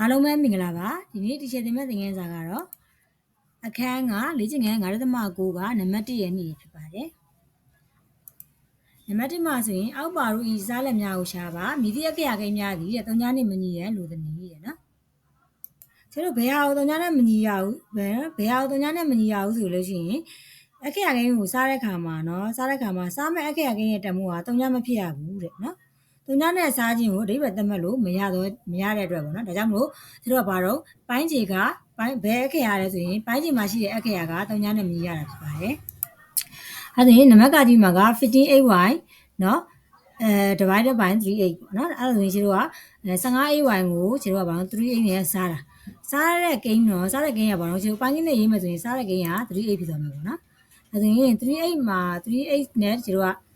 အားလုံးပဲမင်္ဂလာပါဒီနေ့ဒီချက်တင်မဲ့သင်ခန်းစာကတော့အခန်းကလေ့ကျင့်ခန်း9.9ကနံပါတ်1ရဲ့နေ့ဖြစ်ပါတယ်နံပါတ်1မှာဆိုရင်အောက်ပါတို့ဤစားလက်များကိုရှာပါမိသည့်အခရာကိန်းများသည်တဲ့တုံညာနဲ့မညီရန်လိုသည်နည်းတဲ့နော်ကျတို့ဘယ်ဟာကိုတုံညာနဲ့မညီရဘူးဘယ်ဘယ်ဟာကိုတုံညာနဲ့မညီရဘူးဆိုလို့ရှိရင်အခရာကိန်းကိုစားတဲ့ခါမှာနော်စားတဲ့ခါမှာစားမဲ့အခရာကိန်းရဲ့တမိုးဟာတုံညာမဖြစ်ရဘူးတဲ့နော် သူညနဲ့စားခြင်းကိုအဓိပ္ပာယ်သတ်မှတ်လို့မရတော့မရတဲ့အတွက်ပေါ့နော်ဒါကြောင့်မလို့သူတို့ကဘာတော့ပိုင်းခြေကပိုင်းဘယ်အခရာလဲဆိုရင်ပိုင်းခြေမှာရှိတဲ့အခရာကတုံညနဲ့မြည်ရတာဖြစ်ပါတယ်အဲဒါရင်နံပါတ်ကကြီးမှာက 15ay နော်အဲ divided by 38ပေါ့နော်အဲ့ဒါဆိုရင်ကျတို့က 15ay ကိုကျတို့ကဘာလို့38နဲ့စားတာစားတဲ့ကိန်းတော့စားတဲ့ကိန်းကဘာလို့ကျတို့ပိုင်းကိန်းနဲ့ရေးမယ်ဆိုရင်စားတဲ့ကိန်းက38ဖြစ်သွားမှာပေါ့နော်အဲဒါရင်38မှာ38နဲ့ကျတို့က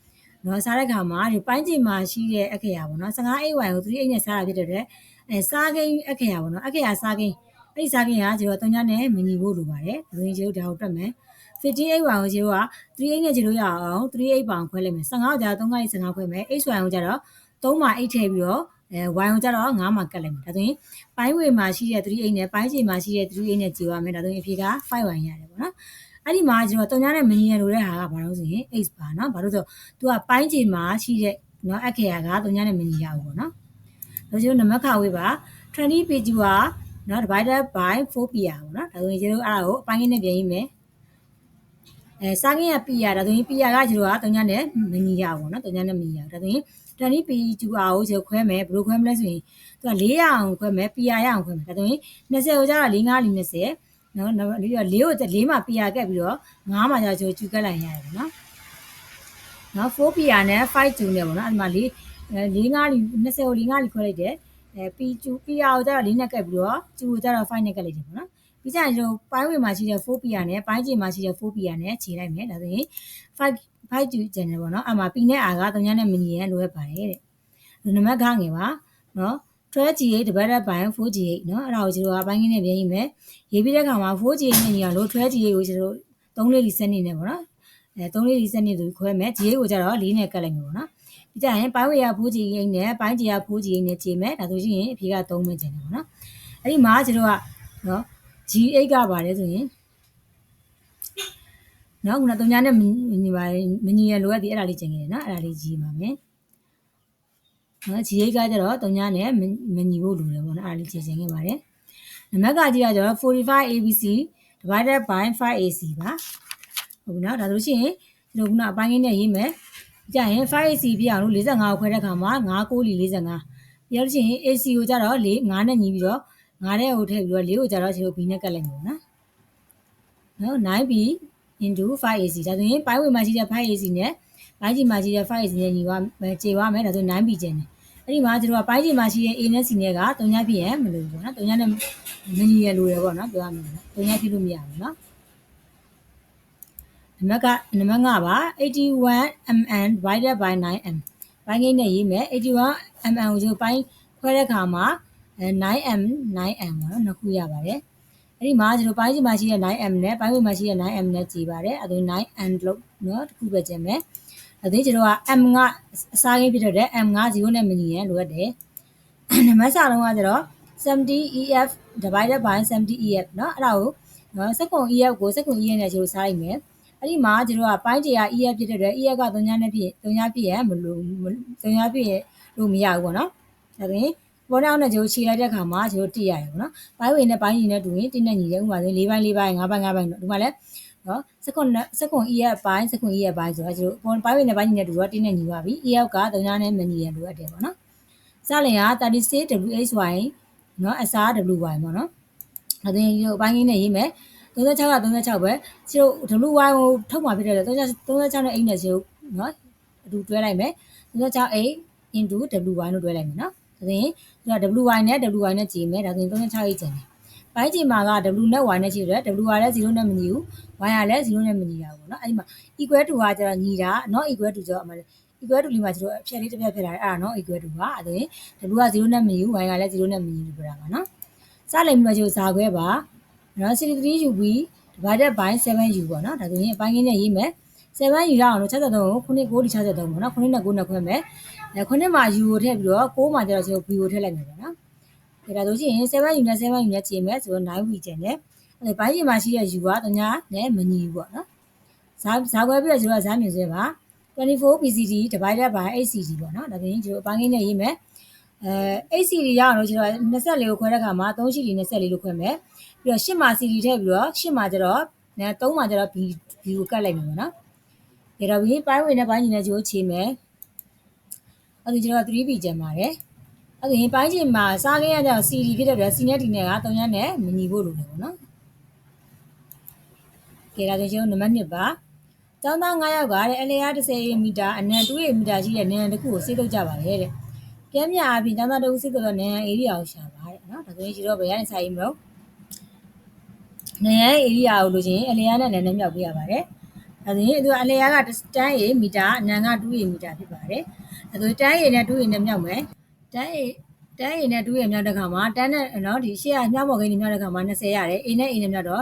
နော်စားတဲ့ခါမှာဒီပိုင်းချိန်မှာရှိတဲ့အခရာပေါ့နော်15အိတ်ဝိုင်ကို3အိတ်နဲ့စားတာဖြစ်တဲ့အတွက်အဲစားကိန်းအခရာပေါ့နော်အခရာစားကိန်းအဲ့ဒီစားကိန်းကကျွန်တော်တုံညနဲ့မညီဖို့လိုပါတယ်ဒါဆိုရင်ကျွန်တော်ဒါကိုတွက်မယ်15အိတ်ဝိုင်ကိုကျွန်တော်က3အိတ်နဲ့ကျွန်တော်ရအောင်3အိတ်ပေါင်ခွဲလိုက်မယ်15ကိုကြာ3ခိုင်15ခွဲမယ်အိတ်ဆွိုင်ကိုကြာတော့3မှာအိတ်ထည့်ပြီးတော့အဲဝိုင်ကိုကြတော့9မှာကတ်လိုက်မယ်ဒါဆိုရင်ပိုင်းဝေမှာရှိတဲ့3အိတ်နဲ့ပိုင်းချိန်မှာရှိတဲ့3အိတ်နဲ့ကြည်ရမယ်ဒါဆိုရင်အဖြေက5ဝိုင်ရတယ်ပေါ့နော် အဲ့ဒီမှာကျွန်တော်တုံညာနဲ့မညီရလို့တဲ့ဟာကဘာလို့ဆိုရင် x ပါเนาะဘာလို့ဆိုသူကပိုင်းချိန်မှာရှိတဲ့เนาะအခေယာကတုံညာနဲ့မညီရဘူးပေါ့เนาะဒါကျွန်တော်နံပါတ်ခဝေးပါ20 page ကเนาะ divided by 4 pr ပေါ့เนาะဒါဆိုရင်ကျွန်တော်အဲ့ဒါကိုအပိုင်းကြီးနဲ့ပြင်ရေးမယ်အဲစားကင်းရ pr ဒါဆိုရင် pr ကကျွန်တော်ကတုံညာနဲ့မညီရဘူးပေါ့เนาะတုံညာနဲ့မညီရဘူးဒါဆိုရင်20 page ကိုကျွန်တော်ခွဲမယ်ဘယ်လိုခွဲမလဲဆိုရင်သူက400အောင်ခွဲမယ် pr ရအောင်ခွဲမယ်ဒါဆိုရင်20ကိုကျတော့4 5 20 နော်နောက်ပြီးတော့၄ကို၄မှာ PR ကက်ပြီးတော့9မှာကျတော့ကျူကက်လိုက်ရတယ်ပေါ့နော်နော် 4PR နဲ့5 2နဲ့ပေါ့နော်အဲ့ဒီမှာ၄၄၅လီ20ကို၄၅လီခွဲလိုက်တယ်အဲ P 2 PR ကိုကျတော့၄နဲ့ကက်ပြီးတော့ကျူကိုကျတော့5နဲ့ကက်လိုက်တယ်ပေါ့နော်ပြီးကြရင်ကျွန်တော်ပိုင်းဝင်မှာရှိတဲ့ 4PR နဲ့ပိုင်းကျင်မှာရှိတဲ့ 4PR နဲ့ခြေလိုက်မယ်ဒါဆိုရင်5 5 2 channel ပေါ့နော်အမှ P နဲ့ R က3ညနဲ့မညီရန်လိုရပါတယ်တဲ့နံပါတ်ခငယ်ပါနော် 12G8 divided by 4G8 เนาะအဲ့ဒါကိုကျွန်တော်အပိုင်းကြီးနဲ့ပြင်ရေးမယ်ရေးပြီးတဲ့အခါမှာ 4G8 နဲ့ညီအောင်လို့ 12G8 ကိုကျွန်တော်3လေးဒီစနစ်နဲ့ပေါ့နော်အဲ3လေးဒီစနစ်သူခွဲမယ် G8 ကိုကျတော့4နဲ့ကတ်လိုက်မယ်ပေါ့နော်ပြီးကြရင်ပိုင်းဝေရ 4G8 နဲ့ပိုင်း G ရ 4G8 နဲ့ခြေမယ်ဒါဆိုရင်အဖြေက3ပဲကျန်တယ်ပေါ့နော်အဲ့ဒီမှာကျွန်တော်ကเนาะ G8 ကပါတယ်ဆိုရင်နော်ခုနတုံညာနဲ့မညီပါမညီရလိုရသည်အဲ့ဒါလေးကျင်နေတယ်နော်အဲ့ဒါလေးကြီးပါမယ် နော် GH ကကြတော့3ညနဲ့မညီဖို့လိုတယ်ပေါ့နော်အားလေးချိန်ဆခဲ့ပါတယ်နံပါတ်ကကြီးကကြတော့ 45ABC divided by 5AC ပါဟုတ်ပြီနော်ဒါဆိုလို့ရှိရင်ဒီလိုခုနအပိုင်းလေးနဲ့ရေးမယ်ကြာရင် 5AC ပြအောင်လို့45ကိုခွဲတဲ့အခါမှာ9 9လီ45ပြီးတော့ရှိရင် AC ကိုကြတော့4 9နဲ့ညီပြီးတော့9တဲ့ကိုထည့်ပြီးတော့4ကိုကြတော့ဒီလို B နဲ့ကတ်လိုက်မယ်နော်နော် 9B into 5AC ဒါဆိုရင်ပိုင်းဝင်မှာရှိတဲ့ 5AC နဲ့ပိုင်းကြီးမှာရှိတဲ့ 5AC နဲ့ညီပါကျေပါမယ်ဒါဆို 9B ကျန်တယ် အဲ့ဒီမှာကျတို့ကပိုင်းချိန်မှာရှိတဲ့ A နဲ့ C နဲ့ကတုံညာပြည့်ရမလို့ပေါ့နော်တုံညာနဲ့မညီရလို့ရပေါ့နော်ပြောရမယ်နော်တုံညာပြည့်လို့မရဘူးနော်နံပါတ်ကနံပါတ်5ပါ 81mn divided by 9m ပိုင်းကိန်းနဲ့ရေးမယ် 81mn ကိုကျတို့ပိုင်းခွဲတဲ့ခါမှာ 9m 9m ပေါ့နော်နှစ်ခုရပါတယ်အဲ့ဒီမှာကျတို့ပိုင်းချိန်မှာရှိတဲ့ 9m နဲ့ပိုင်းဝေမှာရှိတဲ့ 9m နဲ့ကြည်ပါတယ်အဲဒါ 9n လို့နော်တစ်ခုပဲကျင်မယ် အသိကျွန်တော်က M ကအစားရင်းဖြစ်တဲ့ M က0နဲ့မညီရင်လိုအပ်တယ်နံပါတ်စာလုံးကကျတော့ 70EF divided by 70EF เนาะအဲ့ဒါကိုနော်စက္ကုံ EF ကိုစက္ကုံ EF နဲ့ကျွန်တော်စားလိုက်မယ်အဲ့ဒီမှာကျွန်တော်ကပိုင်းတရား EF ဖြစ်တဲ့အတွက် EF က3ညနဲ့ဖြစ်3ညဖြစ်ရမလို့3ညဖြစ်ရလို့မရဘူးပေါ့နော်ဒါပြင်ပေါ်နောက်နဲ့ကျွန်တော်ခြေလိုက်တဲ့အခါမှာကျွန်တော်တိရတယ်ပေါ့နော်ပိုင်းဝင်နဲ့ပိုင်းညီနဲ့တူရင်တင်းနဲ့ညီတယ်ဥပမာဆို၄ပိုင်း၄ပိုင်း၅ပိုင်း၅ပိုင်းတော့ဒီမှာလည်း နော်စက္ကွန်စက္ကွန် E ရဲ့အပိုင်းစက္ကွန် E ရဲ့အပိုင်းဆိုတော့ကျတို့ပုံပိုင်းဝင်တဲ့ပိုင်းညီနဲ့တူတော့တင်းနဲ့ညီပါပြီ E ရောက်က3ညနဲ့မညီရလိုအပ်တယ်ပေါ့နော်စလင်က 36WHY နော်အစား WY ပေါ့နော်ဒါသင်ဒီအပိုင်းကြီးနဲ့ရေးမယ်36က36ပဲကျတို့ WY ကိုထုတ်မှာဖြစ်တဲ့36နဲ့8နဲ့ကျတို့နော်အတူတွဲလိုက်မယ်36 8 into WY လို့တွဲလိုက်မယ်နော်ဒါသင်ဒီက WY နဲ့ WY နဲ့ကြည့်မယ်ဒါသင်36 8ကျန်တယ် ပိုင်းချိန်မှာက W နဲ့ Y နဲ့ရှိတယ် W ကလည်း0နဲ့မညီဘူး Y ကလည်း0နဲ့မညီတာပေါ့နော်အဲ့ဒီမှာ equal to ကကျတော့ညီတာ not equal to ကျတော့အမှ equal to လေးမှာကျတော့အဖြတ်လေးတစ်ဖြတ်ဖြစ်လာတယ်အဲ့ဒါ not equal to ပါအဲ့ဒါ W က0နဲ့မညီဘူး Y ကလည်း0နဲ့မညီဘူးပြောတာပါနော်စလိမ်ပြီးမှကျတော့ဇာခွဲပါနော် 63UB divided by 7U ပေါ့နော်ဒါဆိုရင်အပိုင်းကြီးနဲ့ရေးမယ်7 U ရအောင်လို့63ကို9 9ဒီ63ပေါ့နော်9နဲ့9နဲ့ခွဲမယ်အဲ9မှာ U ကိုထည့်ပြီးတော့6မှာကျတော့ကျွန်တော် B ကိုထည့်လိုက်မယ်ပေါ့နော်ကဲ ဒါဆိုရှင်7 unit 7 unit ချိန်မဲ့ဆိုတော့9 week ကျန်တယ်အဲ့ဒါဘိုင်းချိန်မှာရှိတဲ့ u ကတညာနဲ့မညီဘူးပေါ့နော်ဇာဇာခွဲပြီးတော့ကျွန်တော်ဇာမြင်ဆွဲပါ24 PCD divided by 8CD ပေါ့နော်ဒါပြင်ကျွန်တော်အပိုင်းလေးနဲ့ရေးမယ်အဲ 8CD ရအောင်လို့ကျွန်တော်24ကိုခွဲတဲ့အခါမှာ 3CD 24လို့ခွဲမယ်ပြီးတော့8မှာ CD ထည့်ပြီးတော့8မှာကျတော့3မှာကျတော့ B B ကိုကတ်လိုက်မယ်ပေါ့နော်ဒါတော့ပြီးပိုင်းဝင်တဲ့ပိုင်းညီနဲ့ကျွန်တော်ခြေမယ်အဲ့ဒါကျွန်တော် 3B ကျန်ပါတယ် အဲ့ဒါရင်ပိုင်းချိန်မှာစားခဲ့ရတဲ့ CD ဖြစ်တဲ့အတွက် C နဲ့ D နဲ့က3ရက်နဲ့မညီဖို့လိုတယ်ပေါ့နော်ကဲဒါဆိုကျွန်တော်နံပါတ်1ပါကျောင်းသား9ယောက်ကတဲ့အလျား30မီတာအနံ2မီတာရှိတဲ့နံတစ်ခုကိုစေးထုတ်ကြပါတယ်တဲ့။ကျမ်းမြအပြင်ကျောင်းသားတစ်ဦးစေးထုတ်တော့နံဧရိယာကိုရှာပါတဲ့နော်။ဒါဆိုရင်ဒီတော့ဘယ်ရနေစာရေးမလို့နံရဲ့ဧရိယာကိုလိုချင်အလျားနဲ့နံနဲ့မြောက်ပေးရပါတယ်။ဒါဆိုရင်သူကအလျားကတန်းရေမီတာအနံက2ရေမီတာဖြစ်ပါတယ်။ဒါဆိုရင်တန်းရေနဲ့2ရေနဲ့မြောက်မယ်။ တန်းရေတန်း A နဲ့2ရေမြောက်တဲ့ခါမှာတန်းနဲ့နော်ဒီရှေ့ကမြောက်မော်ကိန်းမြောက်တဲ့ခါမှာ20ရတယ် A နဲ့ A နဲ့မြောက်တော့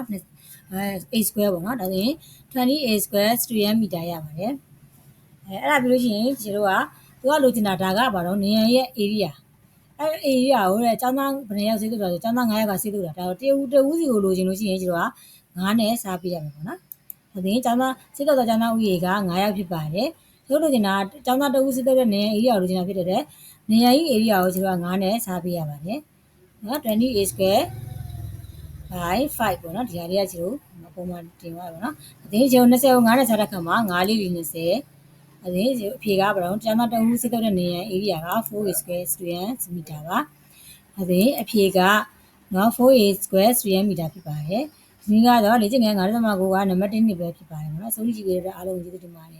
အဲ A square ပေါ့နော်ဒါဆိုရင် 20A square 3m မီတာရပါတယ်အဲအဲ့ဒါပြီးလို့ရှိရင်ဒီတို့ကသူကလိုချင်တာဒါကဘာတော့နေရရဲ့ area အဲ area ကိုတဲ့ចောင်းသားဘယ်နှစ်ယောက်စေးလို့တော့ចောင်းသား9ယောက်ကစေးလို့တာဒါတော့တဦးတဦးစီကိုလိုချင်လို့ရှိရင်ဒီတို့က9နဲ့စားပေးရမယ်ပေါ့နော်ဒါဆိုရင်ចောင်းသားစေးတော့ចောင်းသားဦးရေက9ယောက်ဖြစ်ပါတယ်တို့လိုချင်တာចောင်းသားတဦးစေးတဲ့နေ area ကိုလိုချင်တာဖြစ်တဲ့ နေရာကြီး area ကိုကျွန်တော်က9နဲ့စားပေးရပါတယ်နော် 20a square by 5ပေါ့နော်ဒီဟာလေးကကျွန်တော်ပုံမှန်တင်သွားပါတော့နော်အသိကျွန်တော်20ကို9နဲ့စားတဲ့ခါမှာ9လေးလေး20အသိအဖြေကဘာလို့ကျမ်းမတဝူးစစ်တော့တဲ့နေရန် area က 4a square student meter ပါအသိအဖြေကနော် 4a square student meter ဖြစ်ပါတယ်ဒီကတော့လေ့ကျင့်ခန်း9.9ကနံပါတ်1နှစ်ပဲဖြစ်ပါတယ်နော်အဆုံးကြည့်ပေးတဲ့အားလုံးကျေးဇူးတင်ပါတယ်